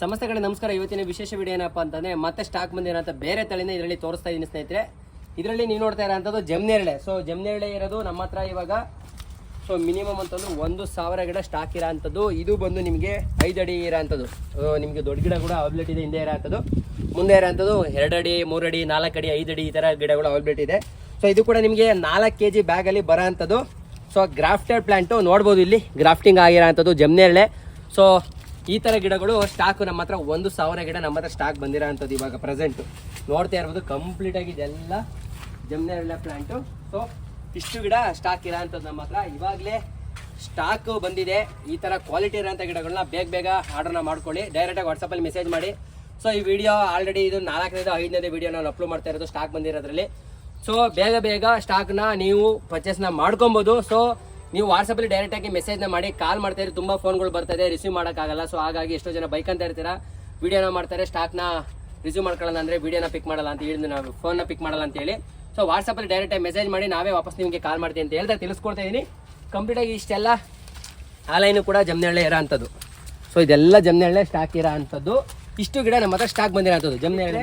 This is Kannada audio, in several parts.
ಸಮಸ್ತ ಕಡೆ ನಮಸ್ಕಾರ. ಇವತ್ತಿನ ವಿಶೇಷ ವಿಡಿಯೋ ಏನಪ್ಪ ಅಂತಂದ್ರೆ ಮತ್ತೆ ಸ್ಟಾಕ್ ಬಂದಿರೋಂಥ ಬೇರೆ ತಳಿನ ಇದರಲ್ಲಿ ತೋರಿಸ್ತಾ ಇದ್ದೀನಿ ಸ್ನೇಹಿತರೆ. ಇದರಲ್ಲಿ ನೀವು ನೋಡ್ತಾ ಇರೋಂಥದ್ದು ಜಮ್ನೇರಳೆ ಸೊ ಜಮ್ನೇರಳೆ ಇರೋದು ನಮ್ಮ ಹತ್ರ ಇವಾಗ ಸೊ ಮಿನಿಮಮ್ ಅಂತಂದ್ರೆ ಒಂದು ಸಾವಿರ ಗಿಡ ಸ್ಟಾಕ್ ಇರೋಂಥದ್ದು ಇದು ಬಂದು ನಿಮಗೆ ಐದು ಅಡಿ ಇರೋ ಅಂಥದ್ದು. ನಿಮಗೆ ದೊಡ್ಡ ಗಿಡ ಕೂಡ ಅವೈಲಬಿಲಿಟಿ ಇದೆ, ಹಿಂದೆ ಇರೋ ಅಂಥದ್ದು. ಮುಂದೆ ಇರೋ ಅಂಥದ್ದು ಎರಡು ಅಡಿ, ಮೂರು ಅಡಿ, ನಾಲ್ಕು ಅಡಿ, ಐದು ಅಡಿ ಈ ಥರ ಗಿಡಗಳು ಅವೈಲಬಿಲಿಟಿ ಇದೆ. ಸೊ ಇದು ಕೂಡ ನಿಮಗೆ ನಾಲ್ಕು ಕೆ ಜಿ ಬ್ಯಾಗಲ್ಲಿ ಬರೋ ಅಂಥದ್ದು. ಸೊ ಗ್ರಾಫ್ಟೆಡ್ ಪ್ಲ್ಯಾಂಟು ನೋಡ್ಬೋದು ಇಲ್ಲಿ. ಗ್ರಾಫ್ಟಿಂಗ್ ಆಗಿರೋ ಅಂಥದ್ದು ಜಮ್ನೇರಳೆ ಸೊ ಈ ಥರ ಗಿಡಗಳು ಸ್ಟಾಕ್ ನಮ್ಮ ಹತ್ರ ಒಂದು ಸಾವಿರ ಗಿಡ ನಮ್ಮ ಹತ್ರ ಸ್ಟಾಕ್ ಬಂದಿರೋ ಅಂಥದ್ದು ಇವಾಗ ಪ್ರೆಸೆಂಟು ನೋಡ್ತಾ ಇರ್ಬೋದು ಕಂಪ್ಲೀಟಾಗಿ ಇದೆಲ್ಲ ಜಮ್ನೆಲ್ಲ ಪ್ಲಾಂಟು ಸೊ ಇಷ್ಟು ಗಿಡ ಸ್ಟಾಕ್ ಇರೋ ಅಂಥದ್ದು ನಮ್ಮ ಹತ್ರ. ಇವಾಗಲೇ ಸ್ಟಾಕ್ ಬಂದಿದೆ. ಈ ಥರ ಕ್ವಾಲಿಟಿ ಇರೋಂಥ ಗಿಡಗಳನ್ನ ಬೇಗ ಬೇಗ ಆರ್ಡರ್ನ ಮಾಡ್ಕೊಳ್ಳಿ. ಡೈರೆಕ್ಟಾಗಿ ವಾಟ್ಸಪ್ಪಲ್ಲಿ ಮೆಸೇಜ್ ಮಾಡಿ. ಸೊ ಈ ವಿಡಿಯೋ ಆಲ್ರೆಡಿ ಇದು ನಾಲ್ಕನೇದು, ಐದನೇದು ವಿಡಿಯೋ ನಾನು ಅಪ್ಲೋಡ್ ಮಾಡ್ತಾ ಇರೋದು ಸ್ಟಾಕ್ ಬಂದಿರೋದ್ರಲ್ಲಿ. ಸೊ ಬೇಗ ಬೇಗ ಸ್ಟಾಕ್ನ ನೀವು ಪರ್ಚೇಸ್ನ ಮಾಡ್ಕೊಬೋದು. ಸೊ ನೀವು ವಾಟ್ಸಪ್ಲ್ಲಿ ಡೈರೆಕ್ಟ್ ಆಗಿ ಮೆಸೇಜ್ನ ಮಾಡಿ ಕಾಲ್ ಮಾಡ್ತಾ ಇರಿ, ತುಂಬ ಫೋನ್ಗಳು ಬರ್ತದೆ ರಿಸೀವ್ ಮಾಡೋಕ್ಕಾಗಲ್ಲ. ಸೊ ಹಾಗಾಗಿ ಎಷ್ಟೋ ಜನ ಬೈಕ್ ಅಂತ ಇರ್ತೀರಾ ವಿಡಿಯೋನ ಮಾಡ್ತಾರೆ ಸ್ಟಾಕ್ನ ರಿಸೀವ್ ಮಾಡ್ಕೊಳ್ಳೋಣ ಅಂದರೆ ವಿಡಿಯೋನ ಪಿಕ್ ಮಾಡಲ್ಲ ಅಂತ ಹೇಳಿದ್ದು ನಾವು ಫೋನ್ನ ಪಿಕ್ ಮಾಡಲ್ಲ ಅಂತ ಹೇಳಿ. ಸೊ ವಾಟ್ಸಪ್ಪಲ್ಲಿ ಡೈರೆಕ್ಟಾಗಿ ಮೆಸೇಜ್ ಮಾಡಿ ನಾವೇ ವಾಪಸ್ ನಿಮಗೆ ಕಾಲ್ ಮಾಡ್ತೀವಿ ಅಂತ ಹೇಳ್ತಾ ತಿಳಿಸ್ಕೊಡ್ತಾ ಇದ್ದೀನಿ ಕಂಪ್ಲೀಟಾಗಿ ಇಷ್ಟೆಲ್ಲ ಆಲೈನು ಕೂಡ ಜಮ್ನೆಳ್ಳೆ ಇರೋ ಅಂಥದ್ದು. ಸೊ ಇದೆಲ್ಲ ಜಮ್ನೆಳ್ಳೆ ಸ್ಟಾಕ್ ಇರೋ ಅಂಥದ್ದು. ಇಷ್ಟು ಗಿಡ ನಮ್ಮ ಹತ್ರ ಸ್ಟಾಕ್ ಬಂದಿರೋ ಅಂಥದ್ದು, ಜಮ್ನೆಳ್ಳೆ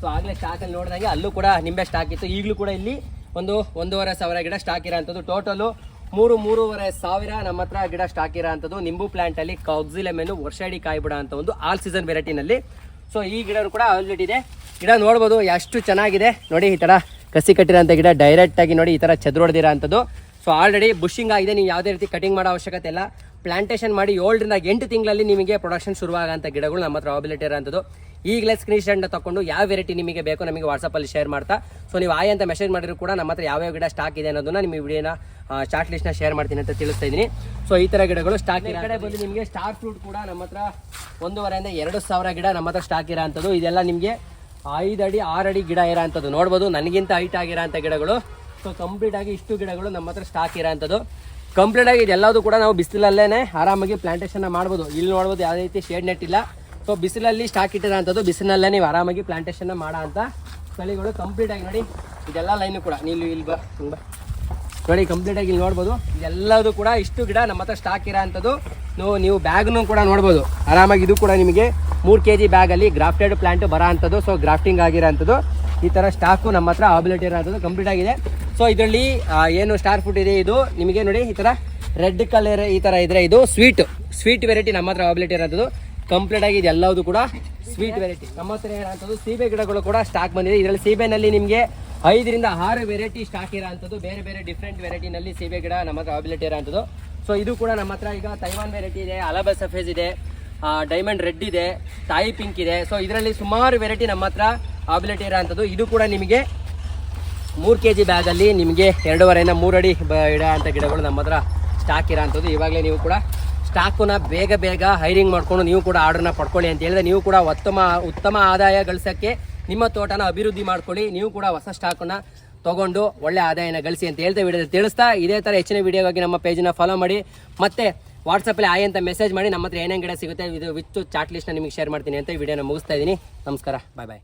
ಸೊ ಆಗಲೇ ಸ್ಟಾಕಲ್ಲಿ ನೋಡಿದಾಗೆ ಅಲ್ಲೂ ಕೂಡ ನಿಂಬೆ ಸ್ಟಾಕ್ ಇತ್ತು. ಈಗಲೂ ಕೂಡ ಇಲ್ಲಿ ಒಂದು ಒಂದೂವರೆ ಸಾವಿರ ಗಿಡ ಸ್ಟಾಕ್ ಇರೋ ಅಂಥದ್ದು. ಟೋಟಲು ಮೂರು ಮೂರುವರೆ ಸಾವಿರ ನಮ್ಮ ಹತ್ರ ಗಿಡ ಸ್ಟಾಕ್ ಇರೋ ಅಂಥದ್ದು ನಿಂಬು ಪ್ಲಾಂಟಲ್ಲಿ ಕೌಕ್ಸಿಲೆಮೆನು ವರ್ಷ ಕಾಯಿ ಬಿಡೋ ಅಂತ ಒಂದು ಆಲ್ ಸೀಸನ್ ವೆರೈಟಿನಲ್ಲಿ ಸೊ ಈ ಗಿಡ ಕೂಡ ಆಲ್ರೆಡಿ ಇದೆ. ಗಿಡ ನೋಡ್ಬೋದು, ಎಷ್ಟು ಚೆನ್ನಾಗಿದೆ. ನೋಡಿ, ಈ ಥರ ಕಸಿ ಕಟ್ಟಿರೋಂಥ ಗಿಡ ಡೈರೆಕ್ಟಾಗಿ ನೋಡಿ, ಈ ಥರ ಚದ್ರೊಡೆದಿರೋ ಅಂಥದ್ದು ಸೊ ಆಲ್ರೆಡಿ ಬುಷಿಂಗ್ ಆಗಿದೆ. ನೀವು ಯಾವುದೇ ರೀತಿ ಕಟಿಂಗ್ ಮಾಡೋ ಅವಶ್ಯಕತೆ ಇಲ್ಲ. ಪ್ಲಾಂಟೇಶನ್ ಮಾಡಿ ಏಳರಿಂದ ಎಂಟು ತಿಂಗಳಲ್ಲಿ ನಿಮಗೆ ಪ್ರೊಡಕ್ಷನ್ ಶುರುವಾಗಂಥ ಗಿಡಗಳು ನಮ್ಮ ಹತ್ರ ಅವೈಲಿಟಿ ಇರೋಂಥದ್ದು. ಈಗಲೇ ಸ್ಕ್ರೀನ್ ಶಾಟ್ನ ತಗೊಂಡು ಯಾವ ವೆರೈಟಿ ನಿಮಗೆ ಬೇಕು ನಮಗೆ ವಾಟ್ಸಪ್ಪಲ್ಲಿ ಶೇರ್ ಮಾಡ್ತಾ. ಸೊ ನೀವು ಆಯ್ ಅಂತ ಮೆಸೇಜ್ ಮಾಡಿದ್ರು ಕೂಡ ನಮ್ಮ ಹತ್ರ ಯಾವ್ಯಾವ ಗಿಡ ಸ್ಟಾಕ್ ಇದೆ ಅನ್ನೋದನ್ನ ನಿಮಗೆ ವಿಡಿಯೋನ ಶಾರ್ಟ್ ಲಿಸ್ಟ್ನ ಶೇರ್ ಮಾಡ್ತೀನಿ ಅಂತ ತಿಳಿಸ್ತಾ ಇದ್ದೀನಿ. ಸೊ ಈ ಥರ ಗಿಡಗಳು ಸ್ಟಾಕ್ ಈ ಕಡೆ ಬಂದು ನಿಮಗೆ ಸ್ಟಾರ್ ಫ್ರೂಟ್ ಕೂಡ ನಮ್ಮ ಹತ್ರ ಒಂದೂವರೆಯಿಂದ ಎರಡು ಸಾವಿರ ಗಿಡ ನಮ್ಮ ಹತ್ರ ಸ್ಟಾಕ್ ಇರೋಂಥದ್ದು ಇದೆಲ್ಲ ನಿಮಗೆ ಐದು ಅಡಿ ಆರು ಅಡಿ ಗಿಡ ಇರೋಂಥದ್ದು ನೋಡ್ಬೋದು ನನಗಿಂತ ಹೈಟ್ ಆಗಿರೋಂಥ ಗಿಡಗಳು. ಸೊ ಕಂಪ್ಲೀಟ್ ಆಗಿ ಇಷ್ಟು ಗಿಡಗಳು ನಮ್ಮ ಹತ್ರ ಸ್ಟಾಕ್ ಇರೋ ಅಂಥದ್ದು. ಕಂಪ್ಲೀಟ್ ಆಗಿ ಇದೆಲ್ಲದೂ ಕೂಡ ನಾವು ಬಿಸಿಲಲ್ಲೇ ಆರಾಮಾಗಿ ಪ್ಲಾಂಟೇಷನ್ ಮಾಡ್ಬೋದು. ಇಲ್ಲಿ ನೋಡ್ಬೋದು ಯಾವುದೇ ರೀತಿ ಶೇಡ್ ನೆಟ್ ಇಲ್ಲ. ಸೊ ಬಿಸಿಲಲ್ಲಿ ಸ್ಟಾಕ್ ಇಟ್ಟಿರೋಂಥದ್ದು ಬಿಸಿಲಲ್ಲೇ ನೀವು ಆರಾಮಾಗಿ ಪ್ಲಾಂಟೇಷನ್ನ ಮಾಡೋ ಅಂತ ತಳಿಗಳು ಕಂಪ್ಲೀಟ್ ಆಗಿ ನೋಡಿ. ಇದೆಲ್ಲ ಲೈನು ಕೂಡ. ನೀವು ಇಲ್ಲಿ ಬಾ ತುಂಬ ನೋಡಿ ಕಂಪ್ಲೀಟ್ ಆಗಿ ಇಲ್ಲಿ ನೋಡ್ಬೋದು. ಇದೆಲ್ಲದು ಕೂಡ ಇಷ್ಟು ಗಿಡ ನಮ್ಮ ಹತ್ರ ಸ್ಟಾಕ್ ಇರೋ ಅಂಥದ್ದು. ನೀವು ನೀವು ಬ್ಯಾಗ್ನು ಕೂಡ ನೋಡ್ಬೋದು. ಆರಾಮಾಗಿ ಇದು ಕೂಡ ನಿಮಗೆ ಮೂರು ಕೆ ಜಿ ಬ್ಯಾಗಲ್ಲಿ ಗ್ರಾಫ್ಟೆಡ್ ಪ್ಲಾಂಟ್ ಬರೋ ಅಂಥದ್ದು. ಸೊ ಗ್ರಾಫ್ಟಿಂಗ್ ಆಗಿರೋಂಥದ್ದು ಈ ಥರ ಸ್ಟಾಕು ನಮ್ಮ ಹತ್ರ ಅವೈಲಿಟಿ ಇರೋ ಅಂಥದ್ದು. ಕಂಪ್ಲೀಟ್ ಆಗಿದೆ. ಸೊ ಇದರಲ್ಲಿ ಏನು ಸ್ಟಾರ್ ಫುಡ್ ಇದೆ ಇದು. ನಿಮಗೆ ನೋಡಿ, ಈ ಥರ ರೆಡ್ ಕಲರ್ ಈ ಥರ ಇದ್ರೆ ಇದು ಸ್ವೀಟ್ ಸ್ವೀಟ್ ವೆರೈಟಿ ನಮ್ಮ ಹತ್ರ ಅವೈಲೇಟ್ ಇರೋದು. ಕಂಪ್ಲೀಟ್ ಆಗಿ ಇದೆಲ್ಲದು ಕೂಡ ಸ್ವೀಟ್ ವೆರೈಟಿ ನಮ್ಮ ಹತ್ರ ಏನಂಥದ್ದು ಸೀಬೆ ಗಿಡಗಳು ಕೂಡ ಸ್ಟಾಕ್ ಬಂದಿದೆ. ಇದರಲ್ಲಿ ಸೀಬೆನಲ್ಲಿ ನಿಮಗೆ ಐದರಿಂದ ಆರು ವೆರೈಟಿ ಸ್ಟಾಕ್ ಇರೋಂಥದ್ದು. ಬೇರೆ ಬೇರೆ ಡಿಫ್ರೆಂಟ್ ವೆರೈಟಿನಲ್ಲಿ ಸೀಬೆ ಗಿಡ ನಮ್ಮ ಹತ್ರ ಅವೈಲೇಟ್ ಇರೋಂಥದ್ದು. ಸೊ ಇದು ಕೂಡ ನಮ್ಮ ಹತ್ರ ಈಗ ತೈವಾನ್ ವೆರೈಟಿ ಇದೆ ಅಲಬ ಸಫೇಜ್ ಇದೆ ಡೈಮಂಡ್ ರೆಡ್ ಇದೆ ತಾಯಿ ಪಿಂಕ್ ಇದೆ. ಸೊ ಇದರಲ್ಲಿ ಸುಮಾರು ವೆರೈಟಿ ನಮ್ಮ ಹತ್ರ ಅವೈಲೇಟ್ ಇರೋಂಥದ್ದು. ಇದು ಕೂಡ ನಿಮಗೆ ಮೂರು ಕೆ ಜಿ ಬ್ಯಾಗಲ್ಲಿ ನಿಮಗೆ ಎರಡೂವರೆಯಿಂದ ಮೂರು ಅಡಿ ಬ ಇಡೋ ಅಂಥ ಗಿಡಗಳು ನಮ್ಮ ಹತ್ರ ಸ್ಟಾಕ್ ಇರೋಂಥದ್ದು ಇವಾಗಲೇ ನೀವು ಕೂಡ ಸ್ಟಾಕನ್ನ ಬೇಗ ಬೇಗ ಹೈರಿಂಗ್ ಮಾಡಿಕೊಂಡು ನೀವು ಕೂಡ ಆರ್ಡರ್ನ ಪಡ್ಕೊಳ್ಳಿ ಅಂತ ಹೇಳಿದ್ರೆ ನೀವು ಕೂಡ ಉತ್ತಮ ಉತ್ತಮ ಆದಾಯ ಗಳಿಸೋಕ್ಕೆ ನಿಮ್ಮ ತೋಟನ ಅಭಿವೃದ್ಧಿ ಮಾಡ್ಕೊಳ್ಳಿ. ನೀವು ಕೂಡ ಹೊಸ ಸ್ಟಾಕನ್ನು ತಗೊಂಡು ಒಳ್ಳೆ ಆದಾಯನ ಗಳಿಸಿ ಅಂತ ಹೇಳ್ತಾ ವಿಡಿಯೋ ತಿಳಿಸ್ತಾ ಇದೇ ಥರ ಹೆಚ್ಚಿನ ವಿಡಿಯೋಗಾಗಿ ನಮ್ಮ ಪೇಜನ್ನ ಫಾಲೋ ಮಾಡಿ. ಮತ್ತೆ ವಾಟ್ಸಪ್ಪಲ್ಲಿ ಆಯ್ ಅಂತ ಮೆಸೇಜ್ ಮಾಡಿ. ನಮ್ಮ ಹತ್ರ ಏನೇನು ಗಿಡ ಸಿಗುತ್ತೆ ಇದು ವಿಚ್ಚು ಚಾಟ್ ಲಿಸ್ಟ್ನ ನಿಮಗೆ ಶೇರ್ ಮಾಡ್ತೀನಿ ಅಂತ ಈ ವಿಡಿಯೋನ ಮುಗಿಸ್ತಾ ಇದ್ದೀನಿ. ನಮಸ್ಕಾರ. ಬಾಯ್ ಬಾಯ್